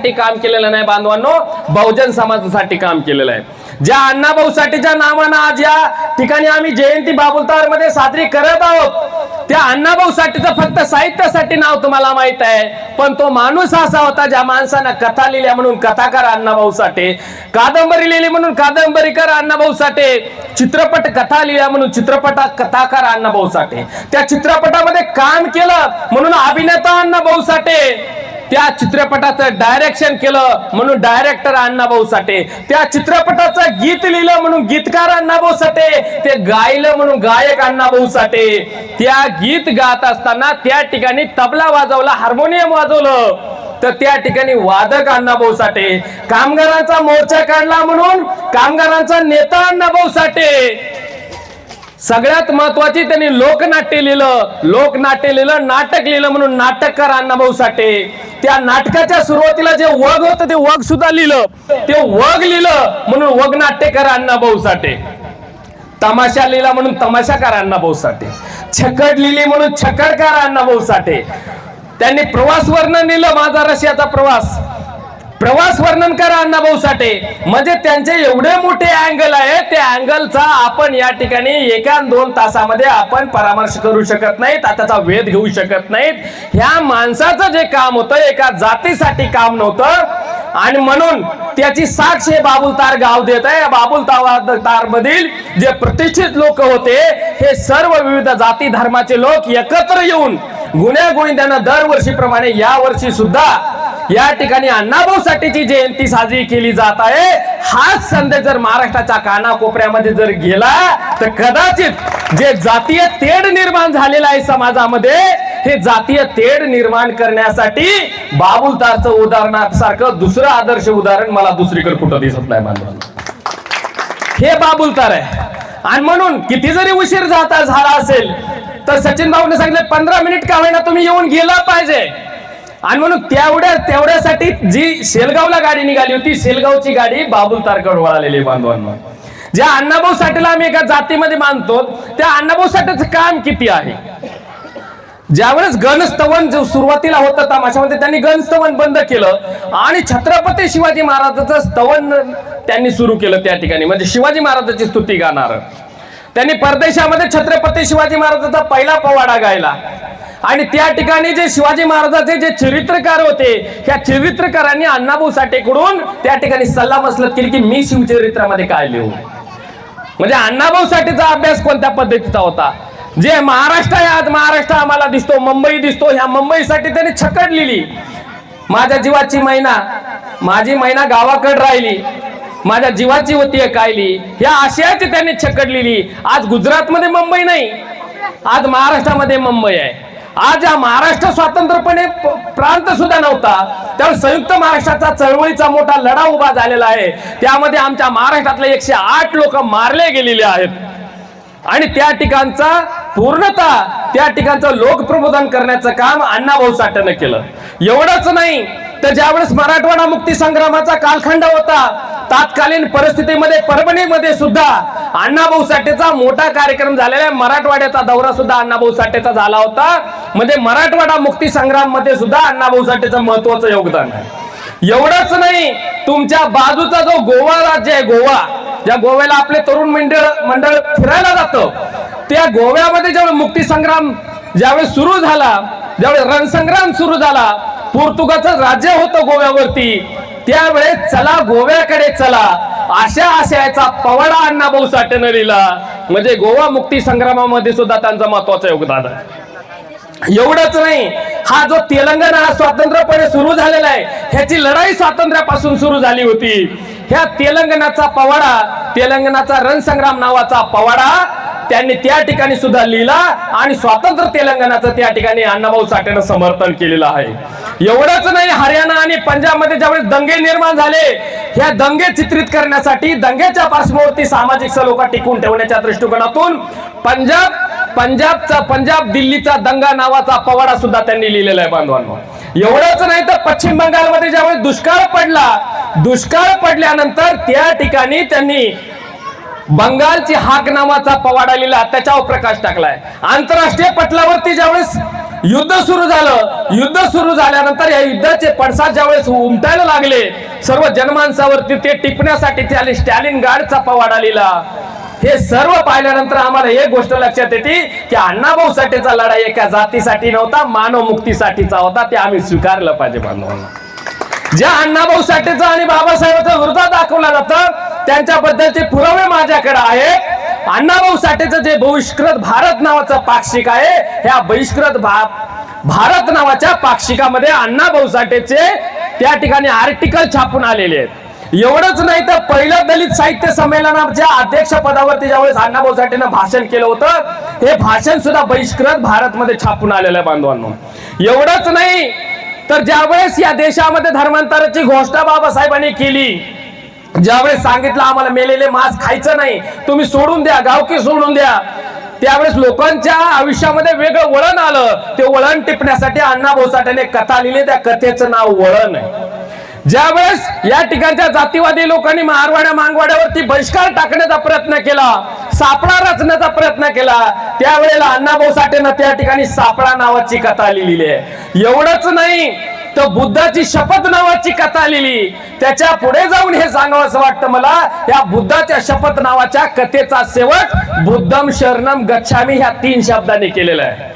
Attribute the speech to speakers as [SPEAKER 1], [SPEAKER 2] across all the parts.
[SPEAKER 1] जातीसाठी काम केलेलं नाही बांधवांनो. बहुजन समाजासाठी काम केलेलं आहे. ज्या अण्णाभाऊ साठेच्या नावानं आज या ठिकाणी आम्ही जयंती बाबुलतारमध्ये साजरी करत आहोत त्या अण्णाभाऊ साठेचं फक्त साहित्यासाठी नाव तुम्हाला माहीत आहे. पण तो माणूस असा होता ज्या माणसानं कथा लिहिल्या म्हणून कथाकार अण्णाभाऊ साठे कादंबरी लिहिली म्हणून कादंबरीकार अण्णाभाऊ साठे चित्रपट कथा लिहिल्या म्हणून चित्रपटा कथाकार अण्णाभाऊ साठे. त्या चित्रपटामध्ये काम केलं म्हणून अभिनेता अण्णाभाऊ साठे. त्या चित्रपटाचं डायरेक्शन केलं म्हणून डायरेक्टर अण्णाभाऊ साठे. त्या चित्रपटाचं गीत लिहिलं म्हणून गीतकार अण्णाभाऊ साठे. ते गायलं म्हणून गायक अण्णाभाऊ साठे. त्या गीत गात असताना त्या ठिकाणी तबला वाजवला हार्मोनियम वाजवलं. तर त्या ठिकाणी वादक अण्णाभाऊ साठे. कामगारांचा मोर्चा काढला म्हणून कामगारांचा नेता अण्णाभाऊ साठे. सगळ्यात महत्वाची त्यांनी लोकनाट्य लिहिलं. लोकनाट्य लिहिलं नाटक लिहिलं म्हणून नाटककार अण्णाभाऊ साठे. त्या नाटकाच्या सुरुवातीला जे वग होतं ते वग सुद्धा लिहिलं. ते वग लिहिलं म्हणून वग नाट्यकार अण्णाभाऊ साठे. तमाशा लिहिला म्हणून तमाशाकार अण्णाभाऊ साठे. छकड लिहिली म्हणून छकडकार अण्णाभाऊ साठे. त्यांनी प्रवास वर्णन लिहिलं माझा रशियाचा प्रवास. प्रवास वर्णन करा अण्णाभाऊ साठे. म्हणजे त्यांचे एवढे मोठे अँगल आहे त्या अँगलचा आपण या ठिकाणी एका दोन तासामध्ये आपण परामर्श करू शकत नाहीत त्याचा वेध घेऊ शकत नाहीत. ह्या माणसाचं जे काम होतं एका जातीसाठी काम नव्हतं. आणि म्हणून त्याची साक्ष हे बाबुल तार गाव देत आहे. बाबुलतार मधील जे प्रतिष्ठित लोक होते हे सर्व विविध जाती धर्माचे लोक एकत्र येऊन गुन्ह्यागुणी त्यांना दरवर्षीप्रमाणे या वर्षी सुद्धा या ठिकाणी अण्णाभाऊ साठेची जयंती साजरी केली जात आहे. हाच संदेश जर महाराष्ट्राच्या कानाकोपऱ्यामध्ये जर गेला तर कदाचित जे जातीय तेढ निर्माण झालेलं आहे समाजामध्ये हे जातीय तेढ निर्माण करण्यासाठी बाबुलदारचं उदाहरणासारखं दुसरं आदर्श उदाहरण मला दुसरीकडे कुठं दिसत नाही बांधवांना. हे बाबुलतार आहे. आणि म्हणून किती जरी उशीर जाता झाला असेल तर सचिन भाऊने सांगितलं पंधरा मिनिट का होईना तुम्ही येऊन गेला पाहिजे. आणि म्हणून तेवढ्या तेवढ्यासाठी जी शेलगावला गाडी निघाली होती शेलगावची गाडी बाबुल तारकड वळालेली बांधवांना. ज्या अण्णाभाऊ साठेला आम्ही एका जातीमध्ये मानतो त्या अण्णाभाऊ साठेचं काम किती आहे? ज्यावेळेस गणस्तवन जो सुरुवातीला होतं तमाशामध्ये त्यांनी गणस्तवन बंद केलं आणि छत्रपती शिवाजी महाराजाचं स्तवन त्यांनी सुरू केलं त्या ठिकाणी. म्हणजे शिवाजी महाराजाची स्तुती गाणार. त्यांनी परदेशामध्ये छत्रपती शिवाजी महाराजांचा पहिला पोवाडा गायला. आणि त्या ठिकाणी जे शिवाजी महाराजाचे जे चरित्रकार होते त्या चरित्रकारांनी अण्णाभाऊ साठेकडून त्या ठिकाणी सल्ला मसलत केली की मी शिवचरित्रामध्ये काय लिहू? म्हणजे अण्णाभाऊ साठेचा अभ्यास कोणत्या पद्धतीचा होता? जे महाराष्ट्र आहे आज महाराष्ट्र आम्हाला दिसतो मुंबई दिसतो ह्या मुंबईसाठी त्यांनी छकड लिहिली. माझ्या जीवाची महिना माझी महिना गावाकडे राहिली. माझ्या जीवाची होती कायली ह्या आशयाची त्यांनी छकड लिहिली. आज गुजरातमध्ये मुंबई नाही. आज महाराष्ट्रामध्ये मुंबई आहे. आज या महाराष्ट्र स्वातंत्र्यपणे प्रांत सुद्धा नव्हता. त्यावर संयुक्त महाराष्ट्राचा चळवळीचा मोठा लढा उभा झालेला आहे. त्यामध्ये आमच्या महाराष्ट्रातले एकशे आठ लोक मारले गेलेले आहेत. आणि त्या ठिकाणचा पूर्णतः त्या ठिकाणचं लोकप्रबोधन करण्याचं काम अण्णाभाऊ साठेनं केलं. एवढंच नाही तर ज्यावेळेस मराठवाडा मुक्ती संग्रामाचा कालखंड होता तात्कालीन परिस्थितीमध्ये परभणीमध्ये सुद्धा अण्णाभाऊ साठेचा मोठा कार्यक्रम झालेला आहे. मराठवाड्याचा दौरा सुद्धा अण्णाभाऊ साठेचा झाला होता. म्हणजे मराठवाडा मुक्ती संग्राममध्ये सुद्धा अण्णाभाऊ साठेचं महत्वाचं योगदान आहे. एवढंच नाही तुमच्या बाजूचा जो गोवा राज्य आहे गोवा ज्या गोव्याला आपले तरुण मंडळ मंडळ फिरायला जातं त्या गोव्यामध्ये ज्यावेळी मुक्ती संग्राम ज्यावेळेस सुरू झाला ज्यावेळेस रणसंग्राम सुरू झाला पोर्तुगालचं राज्य होतं गोव्यावरती. त्यावेळेस चला गोव्याकडे चला. अशा आशयाचा पवाडा अण्णाभाऊ साठेनं लिहिला म्हणजे गोवा मुक्ती संग्रामामध्ये सुद्धा त्यांचं महत्वाचं योगदान आहे. एवढंच नाही हा जो तेलंगणा हा सुरू झालेला आहे ह्याची लढाई स्वातंत्र्यापासून सुरू झाली होती. ह्या तेलंगणाचा पवाडा तेलंगणाचा रणसंग्राम नावाचा पवाडा त्यांनी त्या ठिकाणी सुद्धा लिहिला आणि स्वातंत्र्य तेलंगणाचं त्या ठिकाणी अण्णाभाऊ साठेनं समर्थन केलेलं आहे. एवढंच नाही हरियाणा आणि पंजाबमध्ये ज्यावेळेस दंगे निर्माण झाले ह्या दंगे चित्रित करण्यासाठी दंगेच्या पार्श्वभूमीवरती सामाजिक सलोखा टिकून ठेवण्याच्या दृष्टिकोनातून पंजाब पंजाबचा पंजाब दिल्लीचा दंगा नावाचा पवाडा सुद्धा त्यांनी लिहिलेला आहे बांधवांनो. एवढंच नाही तर पश्चिम बंगालमध्ये ज्यावेळेस दुष्काळ पडला दुष्काळ पडल्यानंतर त्या ठिकाणी त्यांनी बंगालची हाक नावाचा पवाडा लिहिला त्याच्यावर प्रकाश टाकलाय. आंतरराष्ट्रीय पटलावरती ज्यावेळेस युद्ध सुरू झालं युद्ध सुरू झाल्यानंतर या युद्धाचे पडसाद ज्यावेळेस उमटायला लागले सर्व जनमानसावरती ते टिपण्यासाठी त्याने स्टॅलिन गार्डचा पवाडा लिहिला. हे सर्व पाहिल्यानंतर आम्हाला एक गोष्ट लक्षात येते की अण्णाभाऊ साठेचा लढाई एका जातीसाठी नव्हता मानव मुक्तीसाठीचा होता ते आम्ही स्वीकारलं पाहिजे बांधवांना. ज्या अण्णाभाऊ साठेचा आणि बाबासाहेबांचा विरोधात दाखवला जातं त्यांच्याबद्दलचे पुरावे माझ्याकडे आहेत. अण्णाभाऊ साठेचं जे बहिष्कृत भारत नावाचं पाक्षिक आहे ह्या बहिष्कृत भा भारत नावाच्या पाक्षिकामध्ये अण्णाभाऊ साठेचे त्या ठिकाणी आर्टिकल छापून आलेले आहेत. एवढंच नाही तर पहिलं दलित साहित्य संमेलनाच्या अध्यक्ष पदावरती ज्यावेळेस अण्णाभाऊ साठेनं भाषण केलं होतं हे भाषण सुद्धा बहिष्कृत भारत मध्ये छापून आलेलं आहे बांधवांनो. एवढंच नाही तर ज्यावेळेस या देशामध्ये धर्मांतराची घोषणा बाबासाहेबांनी केली ज्यावेळेस सांगितलं आम्हाला मेलेले मांस खायचं नाही तुम्ही सोडून द्या गावकी सोडून द्या. त्यावेळेस लोकांच्या आयुष्यामध्ये वेगळं वळण आलं. ते वळण टिपण्यासाठी अण्णा साठेने कथा लिहिली त्या कथेचं नाव वळण आहे. ज्यावेळेस या ठिकाणच्या जातीवादी लोकांनी मारवाड्या मांगवाड्यावरती बहिष्कार टाकण्याचा प्रयत्न केला सापळा रचण्याचा प्रयत्न केला त्यावेळेला अण्णाभाऊ साठेनं त्या ठिकाणी सापळा नावाची कथा लिहिलेली आहे. एवढंच नाही तर बुद्धाची शपथ नावाची कथा लिहिली त्याच्या पुढे जाऊन हे सांगावं असं वाटतं मला या बुद्धाच्या शपथ नावाच्या कथेचा शेवट बुद्धम शरणम गच्छामी ह्या तीन शब्दांनी केलेला आहे.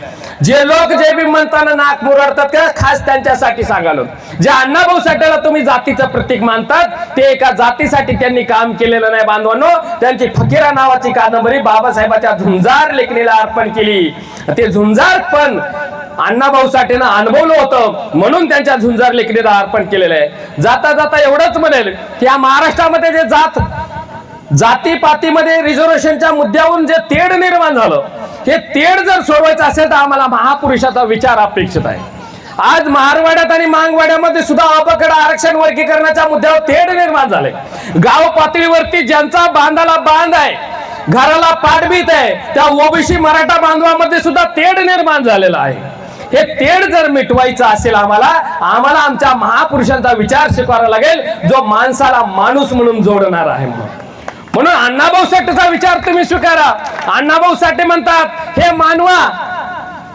[SPEAKER 1] जे लोक जे बी म्हणताना नाक मुरडतात का खास त्यांच्यासाठी सांगालो. जे अण्णाभाऊ साठेला तुम्ही जातीचं प्रतीक मानतात ते एका जातीसाठी त्यांनी काम केलेलं नाही बांधवांनो. त्यांची फकीरा नावाची कादंबरी बाबासाहेबाच्या झुंजार लेखणीला अर्पण केली. ते झुंजार पण अण्णाभाऊ साठेनं अनुभवलं होतं म्हणून त्यांच्या झुंजार लेखणीला अर्पण केलेलं आहे. जाता जाता एवढंच म्हणेल की या महाराष्ट्रामध्ये जे जात जातीपातीमध्ये रिझर्वेशनच्या मुद्द्यावरून जे तेढ निर्माण झालं हे तेढ जर सोडवायचं असेल तर आम्हाला महापुरुषाचा विचार अपेक्षित आहे. आज महारवाड्यात आणि मांगवाड्यामध्ये सुद्धा अपकड आरक्षण वर्गीकरणाच्या मुद्द्यावर तेढ निर्माण झाले गाव पातळीवरती ज्यांचा बांधाला बांध आहे घराला पाठबीत आहे त्या ओबीसी मराठा बांधवामध्ये सुद्धा तेढ निर्माण झालेला आहे. हे तेढ जर मिटवायचं असेल आम्हाला आम्हाला आमच्या महापुरुषांचा विचार स्वीकारावा लागेल जो माणसाला माणूस म्हणून जोडणार आहे म्हणून. म्हणून अण्णाभाऊ साठेचा विचार तुम्ही स्वीकारा. अण्णाभाऊ साठे म्हणतात हे मानवा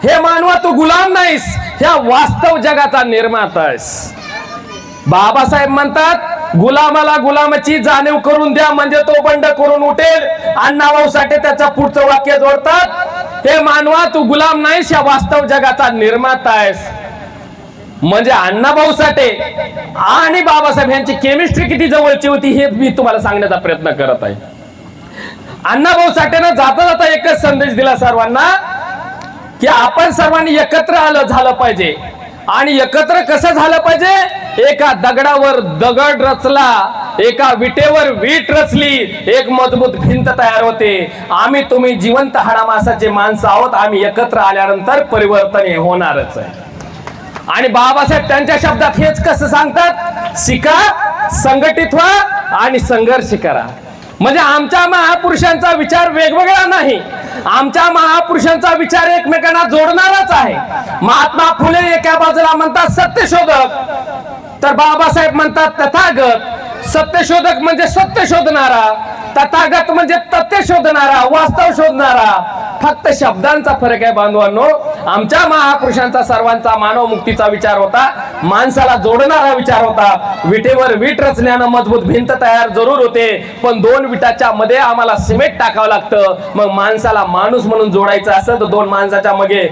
[SPEAKER 1] हे मानवा तू गुलाम नाहीस. ह्या वास्तव जगाचा निर्माता आहेस. बाबासाहेब म्हणतात गुलामाला गुलामाची जाणीव करून द्या म्हणजे तो बंड करून उठेल. अण्णाभाऊ साठे त्याचं पुढचं वाक्य जोडतात हे मानवा तू गुलाम नाहीस या वास्तव जगाचा निर्माता आहेस. म्हणजे अण्णाभाऊ साठे आणि बाबासाहेब यांची केमिस्ट्री किती जवळची होती हे मी तुम्हाला सांगण्याचा प्रयत्न करत आहे. अण्णाभाऊ साठेनं जाता जाता एकच संदेश दिला सर्वांना की आपण सर्वांनी एकत्र आलं झालं पाहिजे. आणि एकत्र कसं झालं पाहिजे? एका दगडावर दगड रचला एका विटेवर वीट रचली एक मजबूत भिंत तयार होते. आम्ही तुम्ही जिवंत हाडामासाचे माणसं आहोत आम्ही एकत्र आल्यानंतर परिवर्तन हे होणारच आहे. आणि बाबासाहेब त्यांच्या शब्दात हेच कसं सांगतात? शिका संघटित व्हा आणि संघर्ष करा. म्हणजे आमच्या महापुरुषांचा विचार वेगवेगळा नाही. आमच्या महापुरुषांचा विचार एकमेकांना जोडणाराच आहे. महात्मा फुले एका बाजूला म्हणतात सत्यशोधक. तर बाबासाहेब म्हणतात तथागत सत्यशोधक म्हणजे सत्य शोधणारा तथागत म्हणजे तथ्य शोधणारा वास्तव शोधणारा. फक्त शब्दांचा फरक आहे बांधवांनो. आमच्या महापुरुषांचा सर्वांचा मानव मुक्तीचा विचार होता माणसाला जोडणारा विचार होता. विटेवर वीट रचण्यानं मजबूत भिंत तयार जरूर होते पण दोन विटाच्या मध्ये आम्हाला सिमेंट टाकावं लागतं. मग माणसाला माणूस म्हणून जोडायचं असेल तर दोन माणसाच्या मागे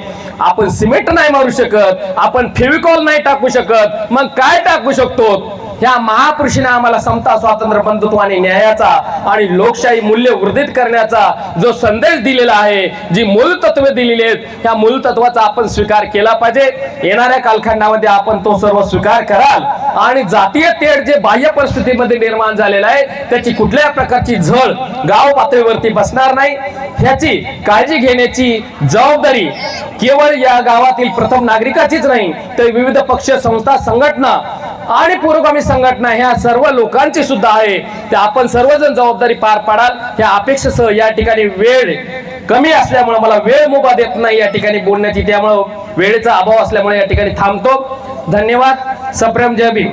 [SPEAKER 1] आपण सिमेंट नाही मारू शकत आपण फेविकॉल नाही टाकू शकत मग काय टाकू शकतो? ह्या महापुरुषीने आम्हाला समता स्वातंत्र्य बंधुत्व आणि न्यायाचा आणि लोकशाही मूल्य वृद्धित करण्याचा जो संदेश दिलेला आहे जी मूल तत्व दिलेली आहेत त्या मूल तत्वाचा आपण स्वीकार केला पाहिजे. येणाऱ्या कालखंडामध्ये आपण तो सर्व स्वीकार कराल. आणि जातीय तेढ जे बाह्य परिस्थितीमध्ये निर्माण झालेला आहे त्याची कुठल्याही प्रकारची झळ गाव पातळीवरती बसणार नाही. ह्याची काळजी घेण्याची जबाबदारी केवळ या गावातील प्रथम नागरिकाचीच नाही तर विविध पक्ष संस्था संघटना आणि पुरोगामी संघटना ह्या सर्व लोकांची सुद्धा आहे. ते आपण सर्वजण जबाबदारी पार पाडाल. ह्या अपेक्षेसह या ठिकाणी वेळ कमी असल्यामुळे मला वेळ मुभा देत नाही या ठिकाणी बोलण्याची. त्यामुळं वेळेचा अभाव असल्यामुळे या ठिकाणी थांबतो. धन्यवाद. सप्रेम जय भीम.